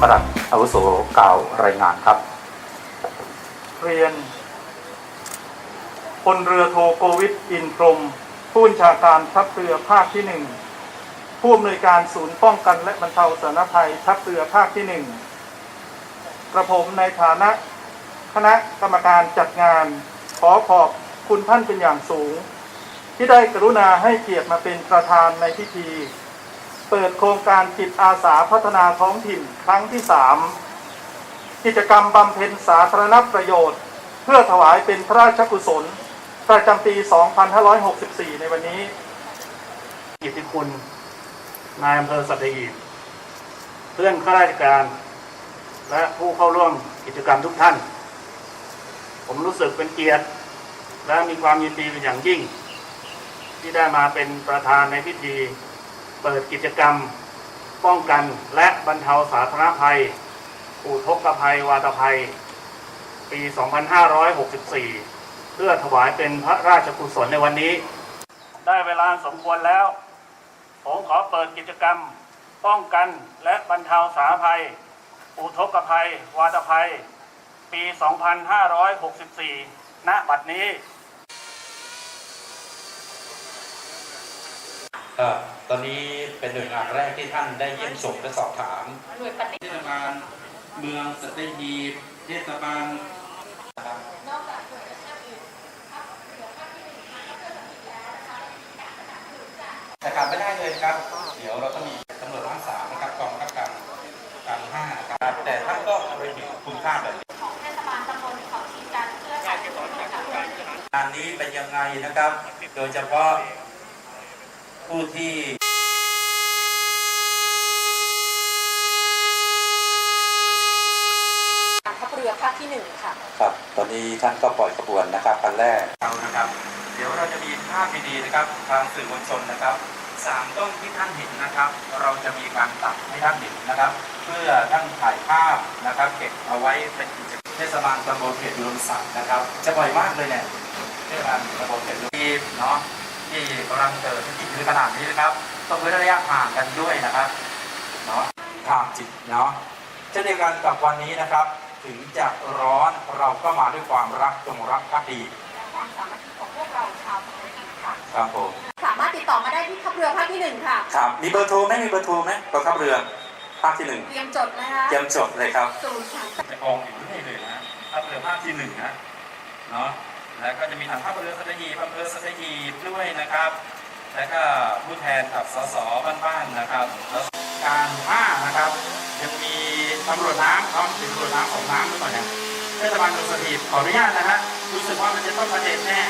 ประหลัดอาวุโสกล่าวรายงานครับ เรียนพลเรือโทโกวิทอินพรม ผู้บัญชาการทัพเรือภาคที่หนึ่งผู้อำนวยการศูนย์ป้องกันและบรรเทาสาธารณภัยทัพเรือภาคที่หนึ่งกระผมในฐานะคณะกรรมการจัดงาน ขอขอบคุณท่านเป็นอย่างสูง ที่ได้กรุณาให้เกียรติมาเป็นประธานในพิธี เปิดโครงการจิตอาสาพัฒนาท้องถิ่นครั้งที่สามกิจกรรมบำเพ็ญสาธารณประโยชน์ เพื่อถวายเป็นพระราชกุศล ประจำปี 2564 ในวันนี้ กิตติคุณนายอำเภอสัตหีบเพื่อนข้าราชการ และผู้เข้าร่วมกิจกรรมทุกท่าน ผมรู้สึกเป็นเกียรติ และมีความยินดีเป็นอย่างยิ่ง ที่ได้มาเป็นประธานในพิธี เปิดกิจกรรม ป้องกันและบรรเทาสาธารณภัย อุทกภัย วาตภัย ปี 2564 เพื่อถวายเป็นพระราชกุศลในวันนี้ ได้เวลาสมควรแล้ว ผมขอเปิดกิจกรรม ป้องกันและบรรเทาสาธารณภัย อุทกภัย วาตภัย ปี 2564 ณ บัดนี้ก็ ตอนนี้เป็นหน่วยงานแรกที่ท่านได้เยี่ยมชมและสอบถามหน่วยปฏิเทศบาลเมืองสัตหีบเทศบาลแต่ขาดไม่ได้เลยครับ เดี๋ยวเราต้องมีตำรวจร้านสามนะครับกองบังคับการการห้าครับแต่ท่านก็ไปเห็นคุณค่าแบบนี้ของเทศบาลตำบลเขาชีจันเพื่อการกุศลกับงานนี้เป็นยังไงนะครับ โดยเฉพาะ ผู้ที่ทัพเรือภาคที่หนึ่งค่ะ ครับ ตอนนี้ท่านก็ปล่อยขบวนนะครับคันแรกเรานะครับ เดี๋ยวเราจะมีภาพดีๆนะครับ ทางสื่อมวลชนนะครับสามกล้องที่ท่านเห็นนะครับ เราจะมีการตัดให้ท่านเห็นนะครับ เพื่อท่านถ่ายภาพนะครับ เก็บเอาไว้เป็นกิจกรรมเทศบาลตำบลเขตอุดมศักดิ์นะครับ จะบ่อยมากเลยเนี่ยเทศบาลตำบลเขตอุดมทีมเนาะ ที่กำลังเกิดที่คือขนาดนี้นะครับต้องเว้นระยะห่างกันด้วยนะครับเนาะทางจิตเนาะเช่นเดียวกันกับวันนี้นะครับ ถึงจะร้อนเราก็มาด้วยความรักจงรักภักดีและความสามัคคีของพวกเราชาวสัตหีบค่ะครับผมสามารถติดต่อมาได้ที่ทัพเรือภาคที่หนึ่งค่ะครับมีเบอร์โทรไหมมีเบอร์โทรไหมกองทัพเรือภาคที่หนึ่งเตรียมจดนะคะเตรียมจดเลยครับศูนย์สามจะกองอยู่ที่นี่เลยนะทัพเรือภาคที่หนึ่งนะเนาะ แล้วก็จะมีทางภาคเรือสัตหีบอำเภอสัตหีบด้วยนะครับ แล้วก็ผู้แทนกับสสบ้านๆนะครับแล้วการห้านะครับ ยังมีตำรวจน้ำพร้อมถึงตำรวจน้ำของน้ำด้วยตอนนี้เทศบาลเมืองสัตหีบขออนุญาตนะฮะรู้สึกว่ามันจะต้องประเด็นแน่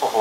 โอ้โห